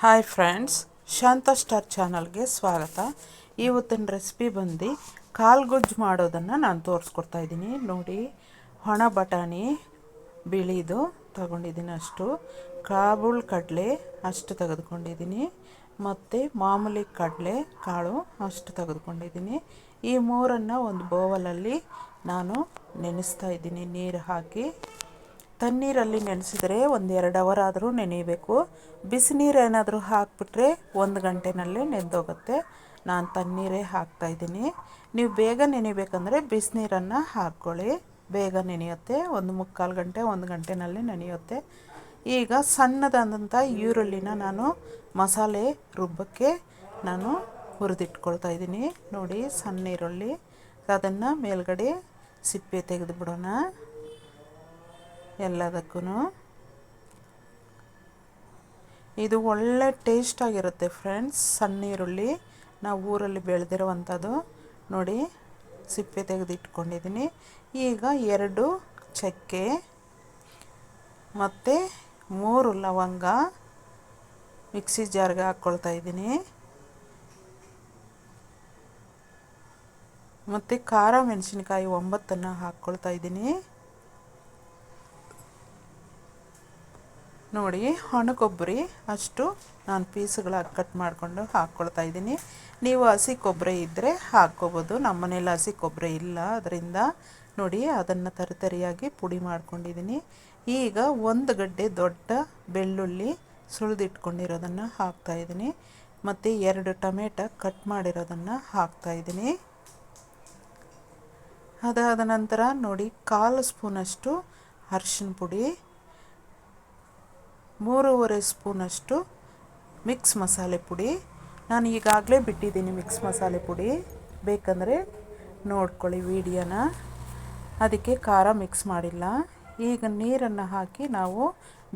Hi friends ಶಾಂತ star ಚಾನಲ್ಗೆ ಸ್ವಾಗತ. ಇವತ್ತಿನ ರೆಸಿಪಿ ಬಂದು ಕಾಲ್ಗೊಜ್ಜು ಮಾಡೋದನ್ನು ನಾನು ತೋರಿಸ್ಕೊಡ್ತಾ ಇದ್ದೀನಿ. ನೋಡಿ, ಒಣ ಬಟಾಣಿ ಬಿಳಿದು ತಗೊಂಡಿದ್ದೀನಿ ಅಷ್ಟು. ಕಾಬುಳ್ ಕಡಲೆ ಅಷ್ಟು ತೆಗೆದುಕೊಂಡಿದ್ದೀನಿ. ಮತ್ತು ಮಾಮೂಲಿ ಕಡಲೆ ಕಾಳು ಅಷ್ಟು ತೆಗೆದುಕೊಂಡಿದ್ದೀನಿ. ಈ ಮೂರನ್ನು ಒಂದು ಬೋವಲಲ್ಲಿ ನಾನು ನೆನೆಸ್ತಾ ಇದ್ದೀನಿ. ನೀರು ಹಾಕಿ ತಣ್ಣೀರಲ್ಲಿ ನೆನೆಸಿದರೆ ಒಂದು ಎರಡು ಅವರ್ ಆದರೂ ನೆನೆಯಬೇಕು. ಬಿಸಿನೀರು ಏನಾದರೂ ಹಾಕಿಬಿಟ್ರೆ ಒಂದು ಗಂಟೆನಲ್ಲೇ ನೆಂದೋಗುತ್ತೆ ನಾನು ತಣ್ಣೀರೇ ಹಾಕ್ತಾಯಿದ್ದೀನಿ ನೀವು ಬೇಗ ನೆನೆಬೇಕಂದ್ರೆ ಬಿಸಿನೀರನ್ನು ಹಾಕ್ಕೊಳ್ಳಿ. ಬೇಗ ನೆನೆಯುತ್ತೆ. ಒಂದು ಮುಕ್ಕಾಲು ಗಂಟೆ, ಒಂದು ಗಂಟೆನಲ್ಲಿ ನೆನೆಯುತ್ತೆ. ಈಗ ಸಣ್ಣದಾದಂಥ ಈರುಳ್ಳಿನ ನಾನು ಮಸಾಲೆ ರುಬ್ಬಕ್ಕೆ ನಾನು ಹುರಿದಿಟ್ಕೊಳ್ತಾ ಇದ್ದೀನಿ. ನೋಡಿ ಸಣ್ಣ ಈರುಳ್ಳಿ. ಅದನ್ನು ಮೇಲ್ಗಡೆ ಸಿಪ್ಪೆ ತೆಗೆದು ಬಿಡೋಣ ಎಲ್ಲದಕ್ಕೂ ಇದು ಒಳ್ಳೆ ಟೇಸ್ಟಾಗಿರುತ್ತೆ ಫ್ರೆಂಡ್ಸ್. ಸಣ್ಣ ಈರುಳ್ಳಿ. ನಾವು ಊರಲ್ಲಿ ಬೆಳೆದಿರುವಂಥದ್ದು. ನೋಡಿ, ಸಿಪ್ಪೆ ತೆಗೆದಿಟ್ಕೊಂಡಿದ್ದೀನಿ. ಈಗ ಎರಡು ಚಕ್ಕೆ ಮತ್ತು ಮೂರು ಲವಂಗ ಮಿಕ್ಸಿ ಜಾರ್ಗೆ ಹಾಕ್ಕೊಳ್ತಾ ಇದ್ದೀನಿ. ಮತ್ತು ಖಾರ ಮೆಣಸಿನ್ಕಾಯಿ ಒಂಬತ್ತನ್ನು ಹಾಕ್ಕೊಳ್ತಾ ಇದ್ದೀನಿ. ನೋಡಿ ಒಣಗೊಬ್ಬರಿ ಅಷ್ಟು ನಾನು ಪೀಸ್ಗಳಾಗಿ ಕಟ್ ಮಾಡಿಕೊಂಡು ಹಾಕ್ಕೊಳ್ತಾ ಇದ್ದೀನಿ. ನೀವು ಹಸಿ ಕೊಬ್ಬರಿ ಇದ್ದರೆ ಹಾಕ್ಕೋಬೋದು. ನಮ್ಮ ಮನೇಲಿ ಹಸಿ ಕೊಬ್ಬರಿ ಇಲ್ಲ. ಅದರಿಂದ ನೋಡಿ, ಅದನ್ನು ತರಿತರಿಯಾಗಿ ಪುಡಿ ಮಾಡ್ಕೊಂಡಿದ್ದೀನಿ. ಈಗ ಒಂದು ಗಡ್ಡೆ ದೊಡ್ಡ ಬೆಳ್ಳುಳ್ಳಿ ಸುಳಿದಿಟ್ಕೊಂಡಿರೋದನ್ನು ಹಾಕ್ತಾಯಿದ್ದೀನಿ ಮತ್ತು ಎರಡು ಟೊಮೆಟೊ ಕಟ್ ಮಾಡಿರೋದನ್ನು ಹಾಕ್ತಾಯಿದ್ದೀನಿ ಅದಾದ ನಂತರ ನೋಡಿ, ಕಾಲು ಸ್ಪೂನಷ್ಟು ಅರಿಶಿನ ಪುಡಿ. ಮೂರುವರೆ ಸ್ಪೂನಷ್ಟು ಮಿಕ್ಸ್ ಮಸಾಲೆ ಪುಡಿ. ನಾನು ಈಗಾಗಲೇ ಬಿಟ್ಟಿದ್ದೀನಿ ಮಿಕ್ಸ್ ಮಸಾಲೆ ಪುಡಿ. ಬೇಕಂದರೆ ನೋಡ್ಕೊಳ್ಳಿ ವಿಡಿಯೋನ. ಅದಕ್ಕೆ ಖಾರ ಮಿಕ್ಸ್ ಮಾಡಿಲ್ಲ. ಈಗ ನೀರನ್ನು ಹಾಕಿ ನಾವು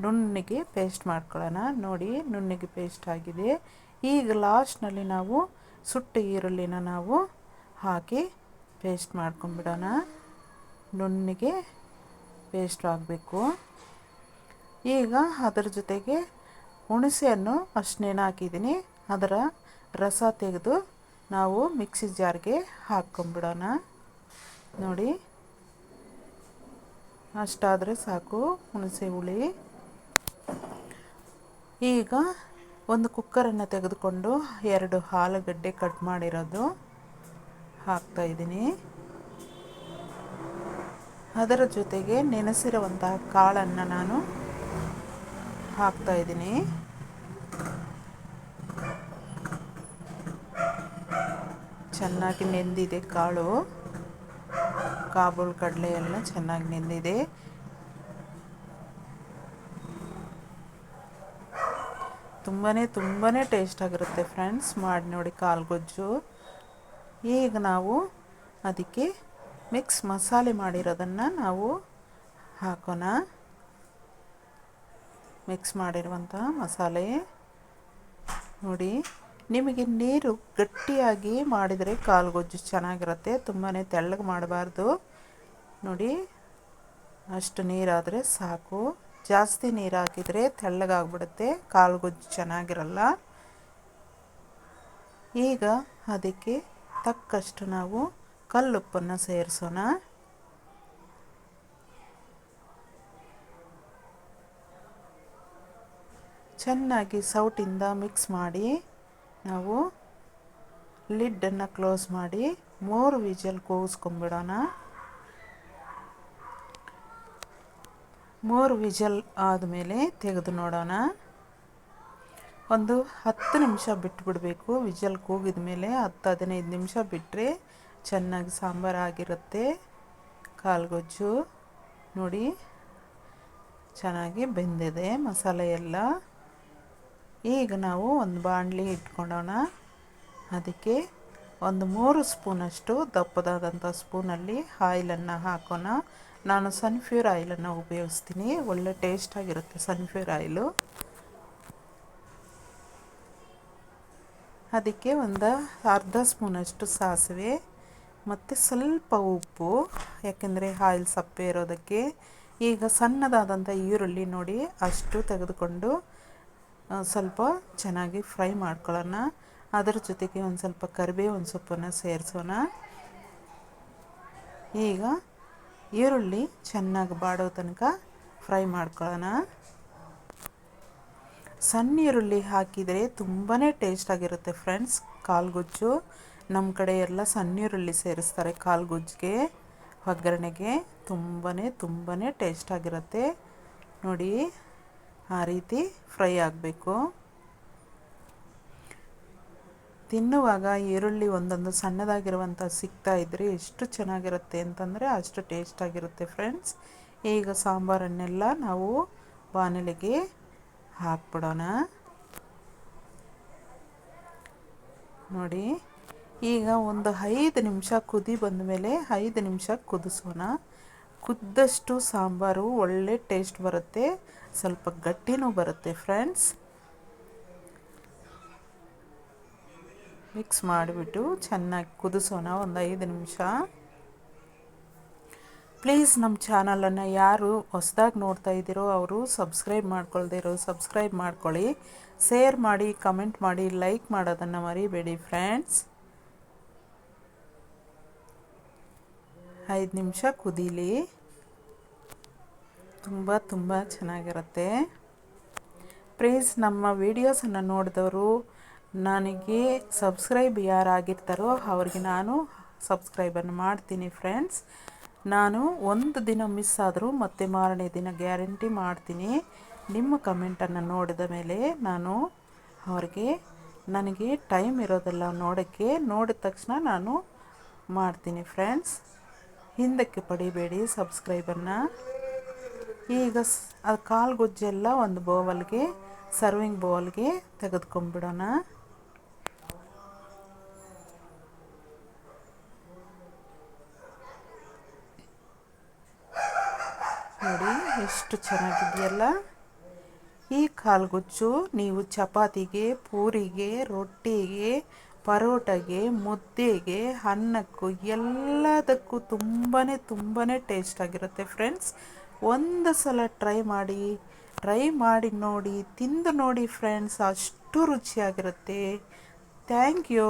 ನುಣ್ಣಗೆ ಪೇಸ್ಟ್ ಮಾಡ್ಕೊಳ್ಳೋಣ. ನೋಡಿ ನುಣ್ಣಗೆ ಪೇಸ್ಟ್ ಆಗಿದೆ. ಈಗ ಲಾಸ್ಟ್ನಲ್ಲಿ ನಾವು ಸುಟ್ಟ ಈರುಳ್ಳಿನ ನಾವು ಹಾಕಿ ಪೇಸ್ಟ್ ಮಾಡ್ಕೊಂಬಿಡೋಣ. ನುಣ್ಣಗೆ ಪೇಸ್ಟ್ ಆಗಬೇಕು. ಈಗ ಅದರ ಜೊತೆಗೆ ಹುಣಸೆಯನ್ನು ಅಷ್ಟನೇನು ಹಾಕಿದ್ದೀನಿ. ಅದರ ರಸ ತೆಗೆದು ನಾವು ಮಿಕ್ಸಿ ಜಾರ್ಗೆ ಹಾಕ್ಕೊಂಬಿಡೋಣ. ನೋಡಿ, ಅಷ್ಟಾದರೆ ಸಾಕು ಹುಣಸೆ ಹುಳಿ. ಈಗ ಒಂದು ಕುಕ್ಕರನ್ನು ತೆಗೆದುಕೊಂಡು ಎರಡು ಆಲೂಗಡ್ಡೆ ಕಟ್ ಮಾಡಿರೋದು ಹಾಕ್ತಾಯಿದ್ದೀನಿ ಅದರ ಜೊತೆಗೆ ನೆನೆಸಿರುವಂತಹ ಕಾಳನ್ನು ನಾನು ಹಾಕ್ತಾಯಿದ್ದೀನಿ ಚೆನ್ನಾಗಿ ನೆಂದಿದೆ ಕಾಳು. ಕಾಬೂಲ್ ಕಡಲೆ ಎಲ್ಲ ಚೆನ್ನಾಗಿ ನೆಂದಿದೆ. ತುಂಬಾ ತುಂಬಾ ಟೇಸ್ಟಾಗಿರುತ್ತೆ ಫ್ರೆಂಡ್ಸ್ ಮಾಡಿ ನೋಡಿ ಕಾಲ್ಗೊಜ್ಜು ಈಗ ನಾವು ಅದಕ್ಕೆ ಮಿಕ್ಸ್ ಮಸಾಲೆ ಮಾಡಿರೋದನ್ನು ನಾವು ಹಾಕೋಣ. ಮಿಕ್ಸ್ ಮಾಡಿರುವಂಥ ಮಸಾಲೆ. ನೋಡಿ, ನಿಮಗೆ ನೀರು ಗಟ್ಟಿಯಾಗಿ ಮಾಡಿದರೆ ಕಾಲ್ಗೊಜ್ಜು ಚೆನ್ನಾಗಿರುತ್ತೆ ತುಂಬಾ ತೆಳ್ಳಗೆ ಮಾಡಬಾರ್ದು. ನೋಡಿ, ಅಷ್ಟು ನೀರಾದರೆ ಸಾಕು. ಜಾಸ್ತಿ ನೀರು ಹಾಕಿದರೆ ತೆಳ್ಳಗಾಗ್ಬಿಡುತ್ತೆ ಕಾಲ್ಗೊಜ್ಜು ಚೆನ್ನಾಗಿರಲ್ಲ. ಈಗ ಅದಕ್ಕೆ ತಕ್ಕಷ್ಟು ನಾವು ಕಲ್ಲುಪ್ಪನ್ನು ಸೇರಿಸೋಣ. ಚೆನ್ನಾಗಿ ಸೌಟಿಂದ ಮಿಕ್ಸ್ ಮಾಡಿ ನಾವು ಲಿಡ್ಡನ್ನು ಕ್ಲೋಸ್ ಮಾಡಿ ಮೂರು ವಿಜಲ್ ಕೂಗಿಸ್ಕೊಂಬಿಡೋಣ ಮೂರು ವಿಜಲ್ ಆದಮೇಲೆ ತೆಗೆದು ನೋಡೋಣ. ಒಂದು ಹತ್ತು ನಿಮಿಷ ಬಿಟ್ಬಿಡಬೇಕು. ವಿಜಲ್ ಕೂಗಿದ ಮೇಲೆ ಹತ್ತು ಹದಿನೈದು ನಿಮಿಷ ಬಿಟ್ಟರೆ ಚೆನ್ನಾಗಿ ಸಾಂಬಾರು ಆಗಿರುತ್ತೆ. ಕಾಲ್ಗೊಜ್ಜು ನೋಡಿ ಚೆನ್ನಾಗಿ ಬೆಂದಿದೆ ಮಸಾಲೆ ಎಲ್ಲ. ಈಗ ನಾವು ಒಂದು ಬಾಣಲಿ ಇಟ್ಕೊಳ್ಳೋಣ ಅದಕ್ಕೆ ಒಂದು ಮೂರು ಸ್ಪೂನಷ್ಟು ದಪ್ಪದಾದಂಥ ಸ್ಪೂನಲ್ಲಿ ಆಯಿಲನ್ನು ಹಾಕೋಣ. ನಾನು ಸನ್ಫ್ಯೂರ್ ಆಯಿಲನ್ನು ಉಪಯೋಗಿಸ್ತೀನಿ. ಒಳ್ಳೆ ಟೇಸ್ಟಾಗಿರುತ್ತೆ ಸನ್ಫ್ಯೂರ್ ಆಯಿಲು. ಅದಕ್ಕೆ ಒಂದು ಅರ್ಧ ಸ್ಪೂನಷ್ಟು ಸಾಸಿವೆ, ಮತ್ತು ಸ್ವಲ್ಪ ಉಪ್ಪು, ಯಾಕೆಂದರೆ ಆಯಿಲ್ ಸಪ್ಪೆ ಇರೋದಕ್ಕೆ. ಈಗ ಸಣ್ಣದಾದಂಥ ಈರುಳ್ಳಿ ನೋಡಿ ಅಷ್ಟು ತೆಗೆದುಕೊಂಡು ಸ್ವಲ್ಪ ಚೆನ್ನಾಗಿ ಫ್ರೈ ಮಾಡ್ಕೊಳ್ಳೋಣ. ಅದರ ಜೊತೆಗೆ ಒಂದು ಸ್ವಲ್ಪ ಕರಿಬೇವಿನ ಸೊಪ್ಪನ್ನು ಸೇರಿಸೋಣ. ಈಗ ಈರುಳ್ಳಿ ಚೆನ್ನಾಗಿ ಬಾಡೋ ತನಕ ಫ್ರೈ ಮಾಡ್ಕೊಳ್ಳೋಣ. ಸಣ್ಣ ಈರುಳ್ಳಿ ಹಾಕಿದರೆ ತುಂಬಾ ಟೇಸ್ಟಾಗಿರುತ್ತೆ ಫ್ರೆಂಡ್ಸ್, ಕಾಲ್ಗುಜ್ಜು. ನಮ್ಮ ಕಡೆ ಎಲ್ಲ ಸಣ್ಣ ಈರುಳ್ಳಿ ಸೇರಿಸ್ತಾರೆ ಕಾಲ್ಗುಜ್ಜಿಗೆ. ಒಗ್ಗರಣೆಗೆ ತುಂಬಾ ತುಂಬಾ ಟೇಸ್ಟಾಗಿರುತ್ತೆ ನೋಡಿ ಆ ರೀತಿ ಫ್ರೈ ಆಗಬೇಕು. ತಿನ್ನುವಾಗ ಈರುಳ್ಳಿ ಒಂದೊಂದು ಸಣ್ಣದಾಗಿರುವಂಥ ಸಿಗ್ತಾ ಇದ್ದರೆ ಎಷ್ಟು ಚೆನ್ನಾಗಿರುತ್ತೆ ಅಂತಂದರೆ ಅಷ್ಟು ಟೇಸ್ಟಾಗಿರುತ್ತೆ ಫ್ರೆಂಡ್ಸ್ ಈಗ ಸಾಂಬಾರನ್ನೆಲ್ಲ ನಾವು ಬಾಣಲೆಗೆ ಹಾಕ್ಬಿಡೋಣ. ನೋಡಿ, ಈಗ ಒಂದು ಐದು ನಿಮಿಷ ಕುದಿ ಬಂದ ಮೇಲೆ ಐದು ನಿಮಿಷ ಕುದಿಸೋಣ. ಕುದ್ದಷ್ಟು ಸಾಂಬಾರು, ಒಳ್ಳೆ ಟೇಸ್ಟ್ ಬರುತ್ತೆ. ಸ್ವಲ್ಪ ಗಟ್ಟಿನೂ ಬರುತ್ತೆ ಫ್ರೆಂಡ್ಸ್. ಮಿಕ್ಸ್ ಮಾಡಿಬಿಟ್ಟು ಚೆನ್ನಾಗಿ ಕುದಿಸೋಣ ಒಂದು ಐದು ನಿಮಿಷ. ಪ್ಲೀಸ್ ನಮ್ಮ ಚಾನಲನ್ನು ಯಾರು ಹೊಸದಾಗಿ ನೋಡ್ತಾ ಇದ್ದೀರೋ ಅವರು ಸಬ್ಸ್ಕ್ರೈಬ್ ಮಾಡ್ಕೊಳ್ದೇ ಇರೋ, ಸಬ್ಸ್ಕ್ರೈಬ್ ಮಾಡ್ಕೊಳ್ಳಿ. ಶೇರ್ ಮಾಡಿ, ಕಮೆಂಟ್ ಮಾಡಿ, ಲೈಕ್ ಮಾಡೋದನ್ನು ಮರಿಬೇಡಿ ಫ್ರೆಂಡ್ಸ್. ಐದು ನಿಮಿಷ ಕುದೀಲಿ. ತುಂಬ ತುಂಬ ಚೆನ್ನಾಗಿರುತ್ತೆ. ಪ್ಲೀಸ್ ನಮ್ಮ ವೀಡಿಯೋಸನ್ನು ನೋಡಿದವರು ನನಗೆ ಸಬ್ಸ್ಕ್ರೈಬ್ ಯಾರಾಗಿರ್ತಾರೋ ಅವ್ರಿಗೆ ನಾನು ಸಬ್ಸ್ಕ್ರೈಬನ್ನು ಮಾಡ್ತೀನಿ ಫ್ರೆಂಡ್ಸ್ ನಾನು ಒಂದು ದಿನ ಮಿಸ್ ಆದರೂ ಮತ್ತೆ ಮಾರನೇ ದಿನ ಗ್ಯಾರಂಟಿ ಮಾಡ್ತೀನಿ. ನಿಮ್ಮ ಕಮೆಂಟನ್ನು ನೋಡಿದ ಮೇಲೆ ನಾನು ಅವ್ರಿಗೆ ನನಗೆ ಟೈಮ್ ಇರೋದಲ್ಲ ನೋಡೋಕ್ಕೆ ನೋಡಿದ ತಕ್ಷಣ ನಾನು ಮಾಡ್ತೀನಿ ಫ್ರೆಂಡ್ಸ್ ಹಿಂದಕ್ಕೆ ಪಡಿಬೇಡಿ ಸಬ್ಸ್ಕ್ರೈಬನ್ನು ಈಗ ಕಾಲು ಗೊಜ್ಜೆಲ್ಲ ಒಂದು ಬೌವಲ್ಗೆ ಸರ್ವಿಂಗ್ ಬೌಲ್ಗೆ ತೆಗೆದುಕೊಂಡ್ಬಿಡೋಣ. ನೋಡಿ ಎಷ್ಟು ಚೆನ್ನಾಗಿದೆಯಲ್ಲ. ಈ ಕಾಲ್ಗುಜ್ಜು ನೀವು ಚಪಾತಿಗೆ, ಪೂರಿಗೆ, ರೊಟ್ಟಿಗೆ ಪರೋಟಗೆ, ಮುದ್ದೆಗೆ, ಅನ್ನಕ್ಕೂ ಎಲ್ಲದಕ್ಕೂ ತುಂಬಾ ತುಂಬಾ ಟೇಸ್ಟಾಗಿರುತ್ತೆ ಫ್ರೆಂಡ್ಸ್ ಒಂದು ಸಲ ಟ್ರೈ ಮಾಡಿ ಟ್ರೈ ಮಾಡಿ ನೋಡಿ, ತಿಂದು ನೋಡಿ ಫ್ರೆಂಡ್ಸ್ ಅಷ್ಟು ರುಚಿಯಾಗಿರುತ್ತೆ. Thank you